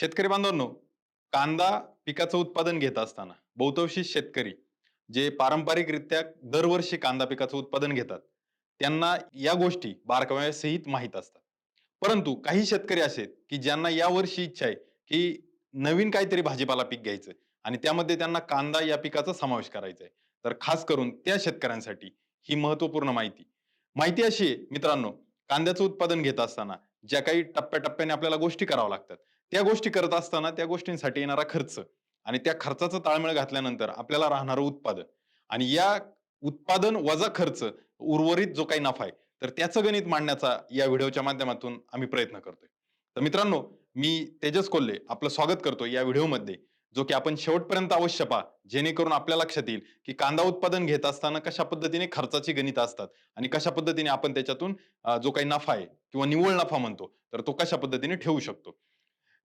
शेतकरी बांधवांनो कांदा पिकाचं उत्पादन घेत असताना बहुतांशी शेतकरी जे पारंपरिकरित्या दरवर्षी कांदा पिकाचं उत्पादन घेतात त्यांना या गोष्टी बारकाव्यासहित माहीत असतात. परंतु काही शेतकरी असे की ज्यांना यावर्षी इच्छा आहे की नवीन काहीतरी भाजीपाला पीक घ्यायचं आणि त्यामध्ये त्यांना कांदा या पिकाचा समावेश करायचा आहे. तर खास करून त्या शेतकऱ्यांसाठी ही महत्त्वपूर्ण माहिती. माहिती अशी आहे मित्रांनो कांद्याचं उत्पादन घेत असताना ज्या काही टप्प्याटप्प्याने आपल्याला गोष्टी कराव्या लागतात. त्या गोष्टी करत असताना त्या गोष्टींसाठी येणारा खर्च आणि त्या खर्चाचा ताळमेळ घातल्यानंतर आपल्याला राहणारं उत्पादन. आणि या उत्पादन वजा खर्च उर्वरित जो काही नफा आहे तर त्याचं गणित मांडण्याचा या व्हिडिओच्या माध्यमातून आम्ही प्रयत्न करतोय. तर मित्रांनो मी तेजस कोल्हे आपलं स्वागत करतो या व्हिडिओमध्ये. जो की आपण शेवटपर्यंत अवश्य पहा जेणेकरून आपल्या लक्षात येईल की कांदा उत्पादन घेत असताना कशा पद्धतीने खर्चाची गणित असतात आणि कशा पद्धतीने आपण त्याच्यातून जो काही नफा आहे किंवा निव्वळ नफा म्हणतो तर तो कशा पद्धतीने ठेवू शकतो.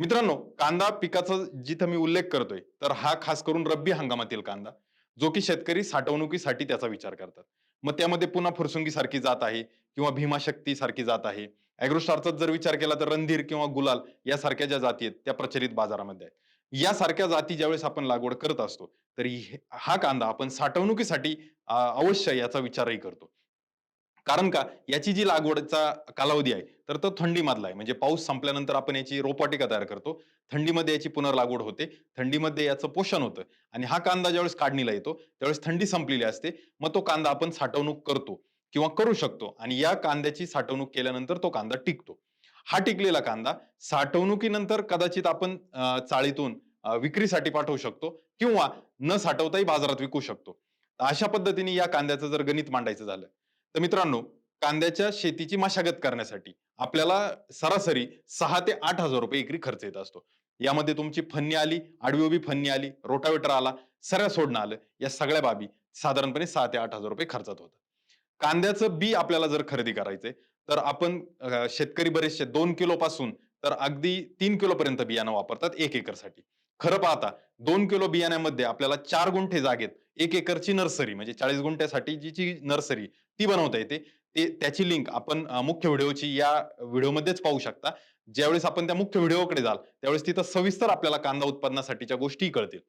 मित्रांनो कांदा पिकाचा जिथं मी उल्लेख करतोय तर हा खास करून रब्बी हंगामातील कांदा जो की शेतकरी साठवणुकीसाठी त्याचा विचार करतात. मग त्यामध्ये पुन्हा फुरसुंगी सारखी जात आहे किंवा भीमाशक्ती सारखी जात आहे. अॅग्रोस्टारचा जर विचार केला तर रणधीर किंवा गुलाल यासारख्या ज्या जाती आहेत त्या प्रचलित बाजारामध्ये आहेत. यासारख्या जाती ज्यावेळेस आपण लागवड करत असतो तर हा कांदा आपण साठवणुकीसाठी अवश्य याचा विचारही करतो. कारण का? याची जी लागवडचा कालावधी आहे तर तो थंडीमधला आहे. म्हणजे पाऊस संपल्यानंतर आपण याची रोपवाटिका तयार करतो. थंडीमध्ये याची पुनर्लागवड होते. थंडीमध्ये याचं पोषण होतं. आणि हा कांदा ज्यावेळेस काढणीला येतो त्यावेळेस थंडी संपलेली असते. मग तो कांदा आपण साठवणूक करतो किंवा करू शकतो. आणि या कांद्याची साठवणूक केल्यानंतर तो कांदा टिकतो. हा टिकलेला कांदा. साठवणुकीनंतर कदाचित आपण चाळीतून विक्रीसाठी पाठवू शकतो किंवा न साठवताही बाजारात विकू शकतो. अशा पद्धतीने या कांद्याचं जर गणित मांडायचं झालं तर मित्रांनो कांद्याच्या शेतीची मशागत करण्यासाठी आपल्याला सरासरी सहा ते आठ हजार रुपये एकरी खर्च येत असतो. यामध्ये तुमची फन्नी आली आडवी उभी फन्नी आली रोटावेटर आला सऱ्या सोडणं आलं या सगळ्या बाबी साधारणपणे सहा ते आठ हजार रुपये खर्चात होतात. कांद्याचं बी आपल्याला जर खरेदी करायचंय तर आपण शेतकरी बरेचसे दोन किलो पासून तर अगदी तीन किलो पर्यंत बियाणं वापरतात एक एकरसाठी. खरं पाहता दोन किलो बियाण्यामध्ये आपल्याला चार गुंठे जागेत एक एकरची नर्सरी म्हणजे चाळीस गुंठ्यासाठी जी जी नर्सरी ती बनवता येते. ते त्याची लिंक आपण मुख्य व्हिडिओची या व्हिडिओमध्येच पाहू शकता. ज्यावेळेस आपण त्या मुख्य व्हिडिओकडे जाल त्यावेळेस तिथं सविस्तर आपल्याला कांदा उत्पादनासाठीच्या गोष्टी कळतील.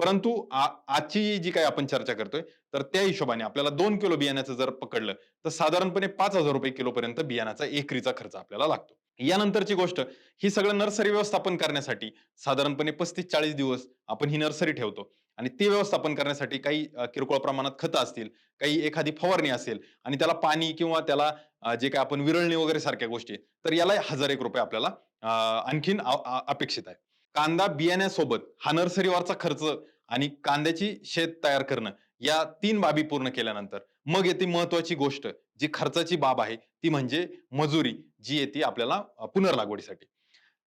परंतु आजची जी काही आपण चर्चा करतोय तर त्या हिशोबाने आपल्याला दोन किलो बियाण्याचं जर पकडलं तर साधारणपणे पाच हजार रुपये किलोपर्यंत बियाण्याचा एकरीचा खर्च आपल्याला लागतो. यानंतरची गोष्ट ही सगळं नर्सरी व्यवस्थापन करण्यासाठी साधारणपणे पस्तीस चाळीस दिवस आपण ही नर्सरी ठेवतो. आणि ते व्यवस्थापन करण्यासाठी काही किरकोळ प्रमाणात खतं असतील काही एखादी फवारणी असेल आणि त्याला पाणी किंवा त्याला जे काय आपण विरळणी वगैरे सारख्या गोष्टी तर याला हजार एक रुपये आपल्याला आणखीन अपेक्षित आहे. कांदा बियाण्यासोबत हा नर्सरीवरचा खर्च आणि कांद्याची शेत तयार करणं या तीन बाबी पूर्ण केल्यानंतर मग येते महत्वाची गोष्ट जी खर्चाची बाब आहे ती म्हणजे मजुरी जी येते आपल्याला पुनर्लागवडीसाठी.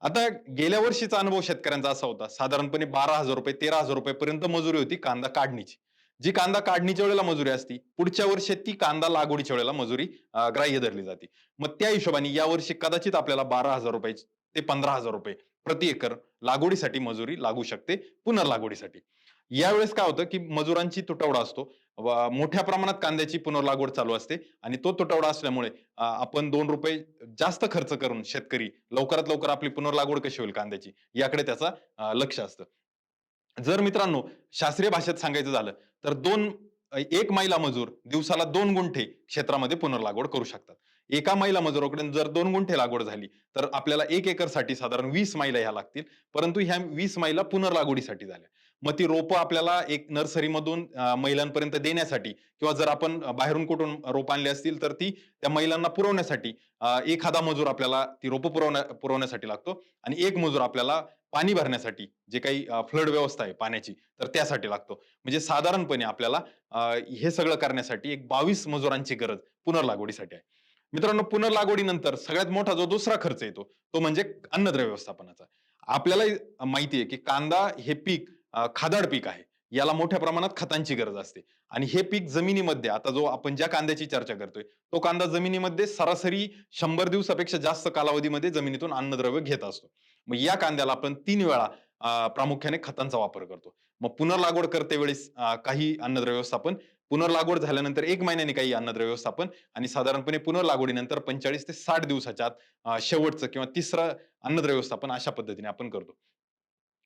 आता गेल्या वर्षीचा अनुभव शेतकऱ्यांचा असा होता साधारणपणे बारा हजार रुपये तेरा हजार रुपये पर्यंत मजुरी होती कांदा काढणीची. जी कांदा काढणीच्या वेळेला मजुरी असती पुढच्या वर्षी ती कांदा लागवडीच्या वेळेला मजुरी ग्राह्य धरली जाते. मग त्या हिशोबाने या वर्षी कदाचित आपल्याला बारा हजार रुपये ते पंधरा हजार रुपये प्रति एकर लागवडीसाठी मजुरी लागू शकते पुनर्लागवडीसाठी. यावेळेस काय होतं की मजुरांची तुटवडा असतो. मोठ्या प्रमाणात कांद्याची पुनर्लागवड चालू असते आणि तो तुटवडा असल्यामुळे आपण दोन रुपये जास्त खर्च करून शेतकरी लवकरात लवकर आपली पुनर्लागवड कशी होईल कांद्याची याकडे त्याचा लक्ष असतं. जर मित्रांनो शास्त्रीय भाषेत सांगायचं झालं तर दोन एक महिला मजूर दिवसाला दोन गुंठे क्षेत्रामध्ये पुनर्लागवड करू शकतात. एका महिला मजुराकडून जर दोन गुंठे लागवड झाली तर आपल्याला एक एकरसाठी साधारण वीस महिला ह्या लागतील. परंतु ह्या वीस महिला पुनर्लागवडीसाठी झाल्या. मग ती रोपं आपल्याला एक नर्सरीमधून महिलांपर्यंत देण्यासाठी किंवा जर आपण बाहेरून कुठून रोपं आणली असतील तर ती त्या महिलांना पुरवण्यासाठी एखादा मजूर आपल्याला ती रोपं पुरवण्या पुरवण्यासाठी लागतो. आणि एक मजूर आपल्याला पाणी भरण्यासाठी जे काही फ्लड व्यवस्था आहे पाण्याची तर त्यासाठी लागतो. म्हणजे साधारणपणे आपल्याला हे सगळं करण्यासाठी एक बावीस मजुरांची गरज पुनर्लागवडीसाठी आहे. मित्रांनो पुनर्लागवडीनंतर सगळ्यात मोठा जो दुसरा खर्च येतो तो म्हणजे अन्नद्रव्य व्यवस्थापनाचा. आपल्याला माहिती आहे की कांदा हे पीक खादाड पीक आहे. याला मोठ्या प्रमाणात खतांची गरज असते. आणि हे पीक जमिनीमध्ये आता जो आपण ज्या कांद्याची चर्चा करतोय तो कांदा जमिनीमध्ये सरासरी शंभर दिवसापेक्षा जास्त कालावधीमध्ये जमिनीतून अन्नद्रव्य घेत असतो. मग या कांद्याला आपण तीन वेळा प्रामुख्याने खतांचा वापर करतो. मग पुनर्लागवड करते वेळेस काही अन्नद्रव्य व्यवस्थापन पुनर्लागवड झाल्यानंतर एक महिन्याने काही अन्नद्रव्य व्यवस्थापन आणि साधारणपणे पुनर्लागवडीनंतर पंचेचाळीस ते साठ दिवसाच्या आत शेवटचं किंवा तिसरं अन्नद्रव्य व्यवस्थापन अशा पद्धतीने आपण करतो.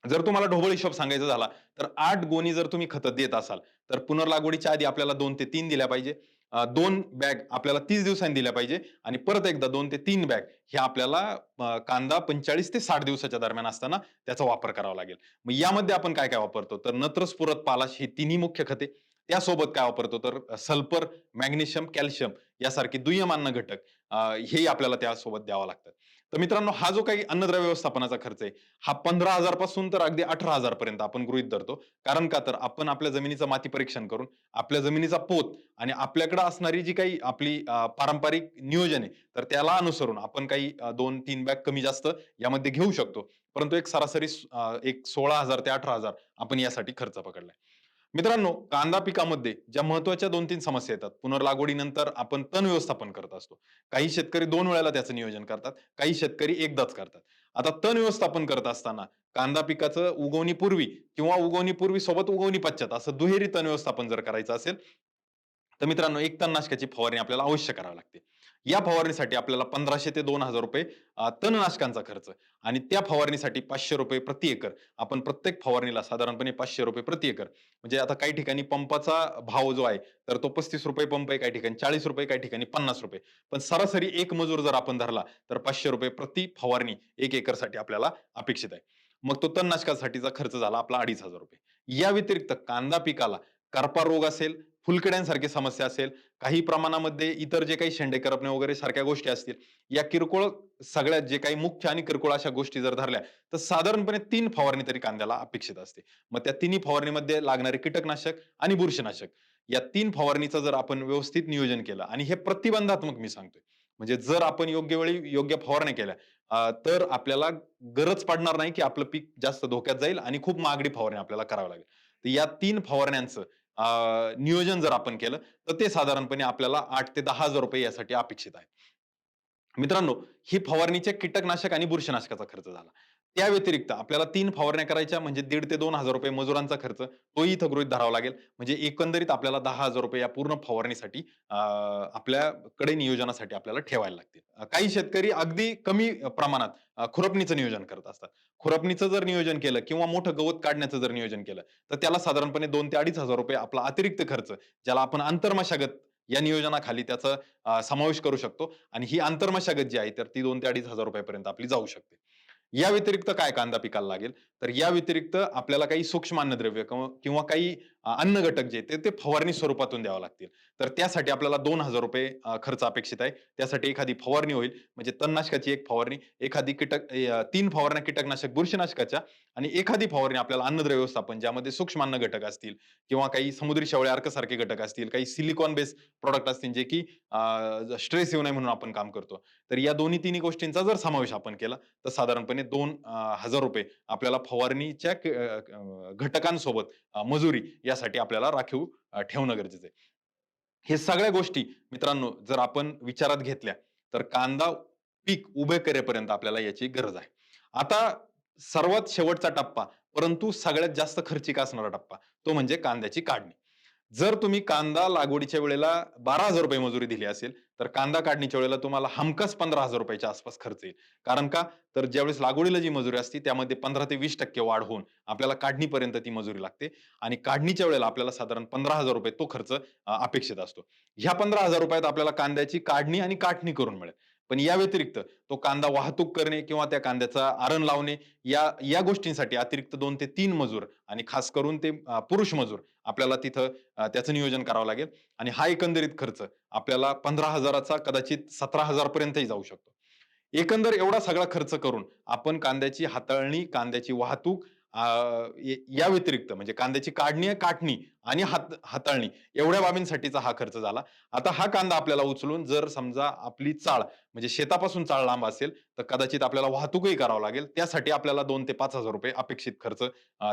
जर तुम्हाला ढोबळ हिशोब सांगायचा झाला तर आठ गोणी जर तुम्ही खतं देत असाल तर पुनर्लागवडीच्या आधी आपल्याला दोन ते तीन दिल्या पाहिजे. दोन बॅग आपल्याला तीस दिवसांनी दिल्या पाहिजे आणि परत एकदा दोन ते तीन बॅग हे आपल्याला कांदा पंचेचाळीस ते साठ दिवसाच्या दरम्यान असताना त्याचा वापर करावा लागेल. मग यामध्ये आपण काय काय वापरतो? तर नत्रस पालाश ही तिन्ही मुख्य खते. त्यासोबत काय वापरतो? तर सल्फर मॅग्नेशियम कॅल्शियम यासारखे दुय्यम अन्न घटक हे आपल्याला त्यासोबत द्यावं लागतं. तर मित्रांनो हा जो काही अन्नद्रव्य व्यवस्थापनाचा खर्च आहे हा पंधरा हजारपासून तर अगदी अठरा हजार पर्यंत आपण गृहित धरतो. कारण का? तर आपण आपल्या जमिनीचं माती परीक्षण करून आपल्या जमिनीचा पोत आणि आपल्याकडे असणारी जी काही आपली पारंपरिक नियोजन आहे तर त्याला अनुसरून आपण काही दोन तीन बॅग कमी जास्त यामध्ये घेऊ शकतो. परंतु एक सरासरी एक सोळा हजार ते अठरा हजार आपण यासाठी खर्च पकडलाय. मित्रांनो कांदा पिकामध्ये ज्या महत्त्वाच्या दोन तीन समस्या येतात पुनर्लागवडीनंतर आपण तण व्यवस्थापन करत असतो. काही शेतकरी दोन वेळेला त्याचं नियोजन करतात काही शेतकरी एकदाच करतात. आता तण व्यवस्थापन करत असताना कांदा पिकाचं उगवणीपूर्वी किंवा उगवणीपूर्वी सोबत उगवणी पश्चात असं दुहेरी तण व्यवस्थापन जर करायचं असेल तर मित्रांनो एक तणनाशकाची फवारणी आपल्याला अवश्य करावी लागते. या फवारणीसाठी आपल्याला पंधराशे ते दोन हजार रुपये तणनाशकांचा खर्च आणि त्या फवारणीसाठी पाचशे रुपये प्रति एकर. आपण प्रत्येक फवारणीला साधारणपणे पाचशे रुपये प्रति एकर. म्हणजे आता काही ठिकाणी पंपाचा भाव जो आहे तर तो पस्तीस रुपये पंप आहे काही ठिकाणी चाळीस रुपये काही ठिकाणी पन्नास रुपये. पण सरासरी एक मजूर जर आपण धरला तर पाचशे रुपये प्रति फवारणी एक एकरसाठी आपल्याला अपेक्षित आहे. मग तो तणनाशकासाठीचा खर्च झाला आपला अडीच हजार रुपये. या व्यतिरिक्त कांदा पिकाला करपा रोग असेल फुलकड्यांसारखी समस्या असेल काही प्रमाणामध्ये इतर जे काही शेंडे करपणे वगैरे सारख्या गोष्टी असतील या किरकोळ सगळ्यात जे काही मुख्य आणि किरकोळ अशा गोष्टी जर धरल्या तर साधारणपणे तीन फवारणी तरी कांद्याला अपेक्षित असते. मग त्या तिन्ही फवारणीमध्ये लागणारे कीटकनाशक आणि बुरशीनाशक या तीन फवारणीचं जर आपण व्यवस्थित नियोजन केलं आणि हे प्रतिबंधात्मक मी सांगतोय म्हणजे जर आपण योग्य वेळी योग्य फवारण्या केल्या तर आपल्याला गरज पडणार नाही की आपलं पीक जास्त धोक्यात जाईल आणि खूप महागडी फवारणी आपल्याला करावी लागेल. तर या तीन फवारण्यांचं नियोजन जर आपण केलं तर ते साधारणपणे आपल्याला आठ ते दहा हजार रुपये यासाठी अपेक्षित आहे. मित्रांनो ही फवारणीचे कीटकनाशक आणि बुरशीनाशकाचा खर्च झाला. त्या व्यतिरिक्त आपल्याला तीन फवारण्या करायच्या म्हणजे दीड ते दोन हजार रुपये मजुरांचा खर्च तोही इथं गृहित धरावा लागेल. म्हणजे एकंदरीत आपल्याला दहा हजार रुपये या पूर्ण फवारणीसाठी अं, आपल्याकडे नियोजनासाठी आपल्याला ठेवायला लागतील. काही शेतकरी अगदी कमी प्रमाणात खुरपणीचं नियोजन करत असतात. खुरपणीचं जर नियोजन केलं किंवा मोठं गवत काढण्याचं जर नियोजन केलं तर त्याला साधारणपणे दोन ते अडीच हजार रुपये आपला अतिरिक्त खर्च ज्याला आपण आंतरमशागत या नियोजनाखाली त्याचा समावेश करू शकतो. आणि ही आंतरमशागत जी आहे तर ती दोन ते अडीच हजार रुपयापर्यंत आपली जाऊ शकते. या व्यतिरिक्त काय कांदा पिकाला लागेल? तर या व्यतिरिक्त आपल्याला काही सूक्ष्म अन्नद्रव्य किंवा किंवा काही अन्न घटक जे ते ते फवारणी स्वरूपातून द्यावं लागतील. तर त्यासाठी आपल्याला दोन हजार रुपये खर्च अपेक्षित आहे. त्यासाठी एखादी फवारणी होईल म्हणजे तणनाशकाची एक फवारणी एखादी कीटक तीन फवारण्या कीटकनाशक बुरशीनाशकाच्या आणि एखादी फवारणी आपल्याला अन्नद्रव्य व्यवस्थापन ज्यामध्ये सूक्ष्म अन्न घटक असतील किंवा काही समुद्री शेवळे अर्कसारखे घटक असतील काही सिलिकॉन बेस्ड प्रोडक्ट असतील जे की स्ट्रेस येऊ नये म्हणून आपण काम करतो. तर या दोन्ही तिन्ही गोष्टींचा जर समावेश आपण केला तर साधारणपणे दोन हजार रुपये आपल्याला फवारणीच्या घटकांसोबत मजुरी यासाठी आपल्याला राखीव ठेवणं गरजेचं आहे. हे सगळ्या गोष्टी मित्रांनो जर आपण विचारात घेतल्या तर कांदा पीक उभे करेपर्यंत आपल्याला याची गरज आहे. आता सर्वात शेवटचा टप्पा परंतु सगळ्यात जास्त खर्चिक असणारा टप्पा तो म्हणजे कांद्याची काढणी. जर तुम्ही कांदा लागवडीच्या वेळेला बारा हजार रुपये मजुरी दिली असेल तर कांदा काढणीच्या वेळेला तुम्हाला हमखास पंधरा हजार रुपयाच्या आसपास खर्च येईल. कारण का? तर ज्यावेळेस लागवडीला जी मजुरी असते त्यामध्ये पंधरा ते वीस टक्के वाढ होऊन आपल्याला काढणीपर्यंत ती मजुरी लागते आणि काढणीच्या वेळेला आपल्याला साधारण पंधरा हजार रुपये तो खर्च अपेक्षित असतो. ह्या पंधरा हजार रुपयात आपल्याला कांद्याची काढणी आणि काटणी करून मिळेल. पण या व्यतिरिक्त तो कांदा वाहतूक करणे किंवा त्या कांद्याचा आरण लावणे या या गोष्टींसाठी अतिरिक्त दोन ते तीन मजूर आणि खास करून ते पुरुष मजूर आपल्याला तिथं त्याचं नियोजन करावं लागेल. आणि हा एकंदरीत खर्च आपल्याला पंधरा हजाराचा कदाचित सतरा हजार पर्यंतही जाऊ शकतो. एकंदर एवढा सगळा खर्च करून आपण कांद्याची हाताळणी कांद्याची वाहतूक या व्यतिरिक्त म्हणजे कांद्याची काढणी काटणी आणि हात हाताळणी एवढ्या बाबींसाठीचा हा खर्च झाला. आता हा कांदा आपल्याला उचलून जर समजा आपली चाळ म्हणजे शेतापासून चाळ लांब असेल तर कदाचित आपल्याला वाहतूकही करावं लागेल. त्यासाठी आपल्याला दोन ते पाच हजार रुपये अपेक्षित खर्च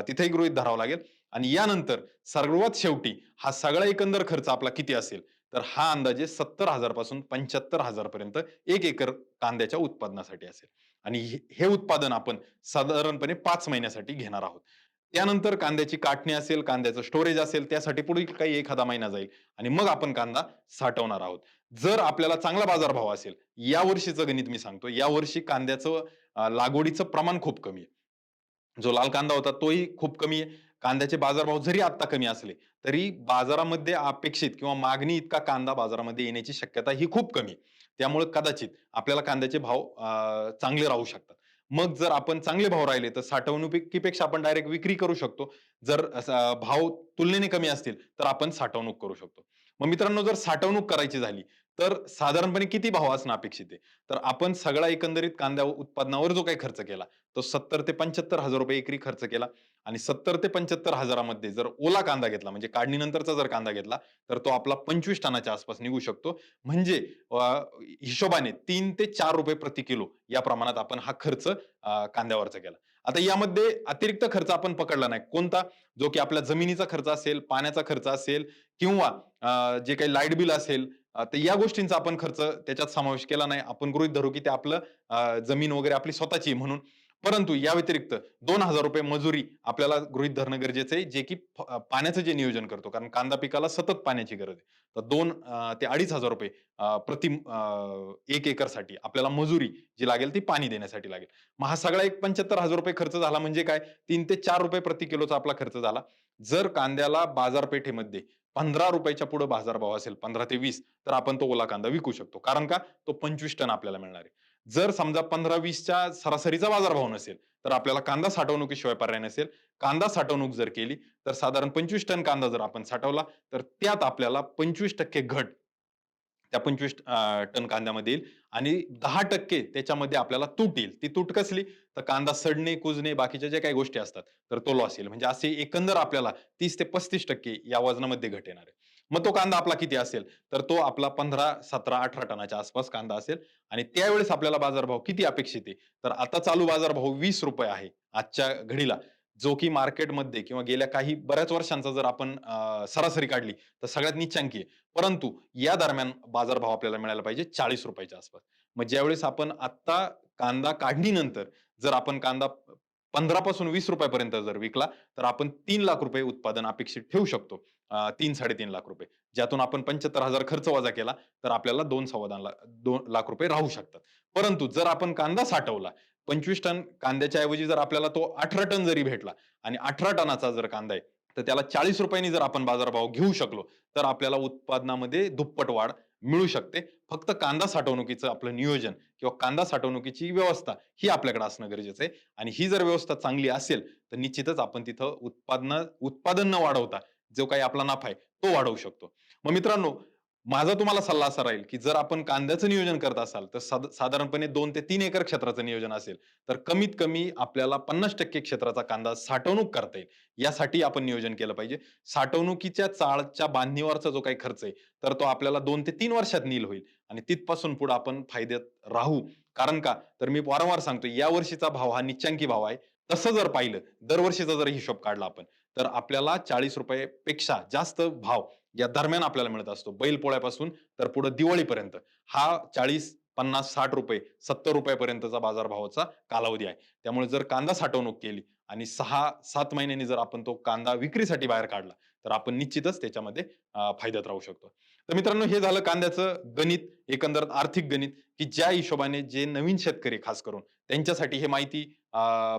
तिथेही गृहीत धरावा लागेल. आणि यानंतर सर्वात शेवटी हा सगळा एकंदर खर्च आपला किती असेल? तर हा अंदाजे सत्तर हजारपासून पंच्याहत्तर हजार पर्यंत एक एकर कांद्याच्या उत्पादनासाठी असेल. आणि हे- उत्पादन आपण साधारणपणे पाच महिन्यासाठी घेणार आहोत. त्यानंतर कांद्याची काटणी असेल कांद्याचं स्टोरेज असेल त्यासाठी पुढील काही एखादा महिना जाईल आणि मग आपण कांदा साठवणार आहोत. जर आपल्याला चांगला बाजारभाव असेल या वर्षीचं गणित मी सांगतो या वर्षी कांद्याचं लागवडीचं प्रमाण खूप कमी आहे. जो लाल कांदा होता तोही खूप कमी आहे. कांद्याचे बाजारभाव जरी आता कमी असले तरी बाजारामध्ये अपेक्षित किंवा मागणी इतका कांदा बाजारामध्ये येण्याची शक्यता ही खूप कमी आहे. त्यामुळे कदाचित आपल्याला कांद्याचे भाव अं, चांगले राहू शकतात. मग जर आपण चांगले भाव राहिले तर साठवणुकीपेक्षा आपण डायरेक्ट विक्री करू शकतो. जर भाव तुलनेने कमी असतील तर आपण साठवणूक करू शकतो. मग मित्रांनो जर साठवणूक करायची झाली तर साधारणपणे किती भाव असणं अपेक्षित आहे? तर आपण सगळा एकंदरीत कांद्या उत्पादनावर जो काही खर्च केला तो सत्तर ते पंच्याहत्तर हजार रुपये एकरी खर्च केला आणि सत्तर ते पंच्याहत्तर हजारामध्ये जर ओला कांदा घेतला म्हणजे काढणीनंतरचा जर कांदा घेतला तर तो आपला पंचवीस टनाच्या आसपास निघू शकतो. म्हणजे हिशोबाने तीन ते चार रुपये प्रति किलो या प्रमाणात आपण हा खर्च कांद्यावरचा केला. आता यामध्ये अतिरिक्त खर्च आपण पकडला नाही. कोणता? जो की आपल्या जमिनीचा खर्च असेल पाण्याचा खर्च असेल किंवा जे काही लाइट बिल असेल तर या गोष्टींचा आपण खर्च त्याच्यात समावेश केला नाही. आपण गृहित धरू की ते आपलं जमीन वगैरे आपली स्वतःची म्हणून. परंतु या व्यतिरिक्त दोन हजार रुपये मजुरी आपल्याला गृहित धरणं गरजेचं आहे जे की पाण्याचं जे नियोजन करतो. कारण कांदा पिकाला सतत पाण्याची गरज आहे. तर दोन ते अडीच हजार रुपये प्रति एक एकरसाठी आपल्याला मजुरी जी लागेल ती पाणी देण्यासाठी लागेल. मग हा सगळा एक पंच्याहत्तर हजार रुपये खर्च झाला म्हणजे काय? तीन ते चार रुपये प्रति किलोचा आपला खर्च झाला. जर कांद्याला बाजारपेठेमध्ये पंधरा रुपयाच्या पुढे बाजारभाव असेल पंधरा ते वीस तर आपण तो ओला कांदा विकू शकतो. कारण का? तो पंचवीस टन आपल्याला मिळणार आहे. जर समजा पंधरा वीसच्या सरासरीचा बाजारभाव नसेल तर आपल्याला कांदा साठवणुकीशिवाय पर्याय नसेल. कांदा साठवणूक जर केली तर साधारण पंचवीस टन कांदा जर आपण साठवला तर त्यात आपल्याला पंचवीस टक्के घट त्या पंचवीस टन कांद्यामध्ये येईल आणि दहा टक्के त्याच्यामध्ये आपल्याला तूट येईल. ती तूट कसली? तर कांदा सडणे कुजणे बाकीच्या ज्या काही गोष्टी असतात तर तो लॉस येईल. म्हणजे असे एकंदर आपल्याला तीस ते पस्तीस टक्के या वजनामध्ये घट येणार आहे. मग तो कांदा आपला किती असेल? तर तो आपला पंधरा सतरा अठरा टनाच्या आसपास कांदा असेल. आणि त्यावेळेस आपल्याला बाजारभाव किती अपेक्षित आहे? तर आता चालू बाजारभाव वीस रुपये आहे आजच्या घडीला. जो की मार्केटमध्ये किंवा गेल्या काही बऱ्याच वर्षांचा जर आपण सरासरी काढली तर सगळ्यात निच्चांकी आहे. परंतु या दरम्यान बाजारभाव आपल्याला मिळायला पाहिजे चाळीस रुपयाच्या आसपास. मग ज्यावेळेस आपण आता कांदा काढणीनंतर जर आपण कांदा पंधरा पासून वीस रुपयापर्यंत जर विकला तर आपण तीन लाख रुपये उत्पादन अपेक्षित ठेवू शकतो. तीन साडेतीन लाख रुपये. ज्यातून आपण पंच्याहत्तर हजार खर्च वजा केला तर आपल्याला दोन सव्वा दोन लाख रुपये राहू शकतात. परंतु जर आपण कांदा साठवला पंचवीस टन कांद्याच्या ऐवजी जर आपल्याला तो अठरा टन जरी भेटला आणि अठरा टनाचा जर कांदा आहे तर त्याला चाळीस रुपयांनी जर आपण बाजारभाव घेऊ शकलो तर आपल्याला उत्पादनामध्ये दुप्पट वाढ मिळू शकते. फक्त कांदा साठवणुकीचं आपलं नियोजन किंवा कांदा साठवणुकीची व्यवस्था ही आपल्याकडे असणं गरजेचं आहे. आणि ही जर व्यवस्था चांगली असेल तर निश्चितच आपण तिथं उत्पादन उत्पादन न वाढवता जो काही आपला नफा आहे तो वाढवू शकतो. मग मित्रांनो माझा तुम्हाला सल्ला असा राहील की जर आपण कांद्याचं नियोजन करत असाल तर साधारणपणे दोन ते तीन एकर क्षेत्राचं नियोजन असेल तर कमीत कमी आपल्याला पन्नास टक्के क्षेत्राचा कांदा साठवणूक करता येईल. यासाठी आपण नियोजन केलं पाहिजे. साठवणुकीच्या चाळच्या बांधणीवरचा जो काही खर्च आहे तर तो आपल्याला दोन ते तीन वर्षात नील होईल आणि तिथपासून पुढे आपण फायद्यात राहू. कारण का? तर मी वारंवार सांगतो या वर्षीचा भाव हा निच्चांकी भाव आहे. तसं जर पाहिलं दरवर्षीचा जर हिशोब काढला आपण तर आपल्याला चाळीस रुपये पेक्षा जास्त भाव या दरम्यान आपल्याला मिळत असतो. बैल पोळ्यापासून तर पुढे दिवाळीपर्यंत. हा चाळीस पन्नास साठ रुपये सत्तर रुपयापर्यंतचा बाजारभावाचा कालावधी आहे. त्यामुळे जर कांदा साठवणूक केली आणि सहा सात महिन्यांनी जर आपण तो कांदा विक्रीसाठी बाहेर काढला तर आपण निश्चितच त्याच्यामध्ये फायद्यात राहू शकतो. तर मित्रांनो हे झालं कांद्याचं गणित. एकंदर आर्थिक गणित की ज्या हिशोबाने जे नवीन शेतकरी खास करून त्यांच्यासाठी हे माहिती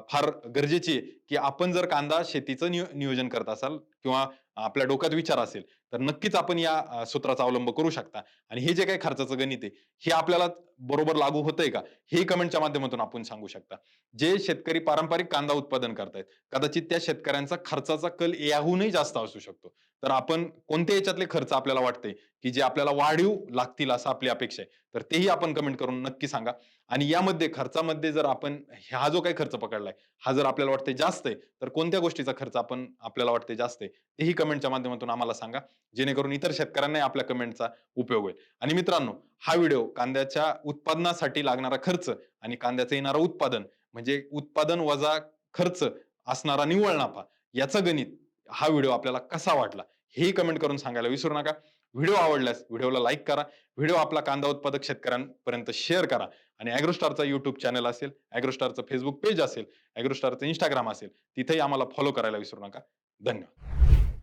फार गरजेची आहे की आपण जर कांदा शेतीचं नियो- नियोजन करत असाल किंवा आपल्या डोक्यात विचार असेल तर नक्कीच आपण या सूत्राचा अवलंब करू शकता. आणि हे जे काही खर्चाचं गणित आहे हे आपल्याला बरोबर लागू होतंय का? हे कमेंटच्या माध्यमातून आपण सांगू शकता. जे शेतकरी पारंपरिक कांदा उत्पादन करतायत कदाचित त्या शेतकऱ्यांचा खर्चाचा कल याहूनही जास्त असू शकतो. तर आपण कोणत्या याच्यातले खर्च आपल्याला वाटते की जे आपल्याला वाढीव लागतील असं आपली अपेक्षा आहे. तर तेही आपण कमेंट करून नक्की सांगा. आणि यामध्ये खर्चामध्ये जर आपण हा जो काही खर्च पकडलाय हा जर आपल्याला वाटते जास्त आहे तर कोणत्या गोष्टीचा खर्च आपण आपल्याला वाटते जास्त आहे तेही कमेंटच्या माध्यमातून आम्हाला सांगा. जेणेकरून इतर शेतकऱ्यांनाही आपल्या कमेंटचा उपयोग होईल. आणि मित्रांनो हा व्हिडिओ कांद्याच्या उत्पादनासाठी लागणारा खर्च आणि कांद्याचं येणारं उत्पादन म्हणजे उत्पादन वजा खर्च असणारा निव्वळ नफा याचं गणित हा व्हिडिओ आपल्याला कसा वाटला हेही कमेंट करून सांगायला विसरू नका. व्हिडिओ आवडल्यास व्हिडिओला लाईक करा. व्हिडिओ आपला कांदा उत्पादक शेतकऱ्यांपर्यंत शेअर करा. आणि ॲग्रोस्टारचा युट्यूब चॅनल असेल ॲग्रोस्टारचं फेसबुक पेज असेल ॲग्रोस्टारचं इंस्टाग्राम असेल तिथेही आम्हाला फॉलो करायला विसरू नका. धन्यवाद.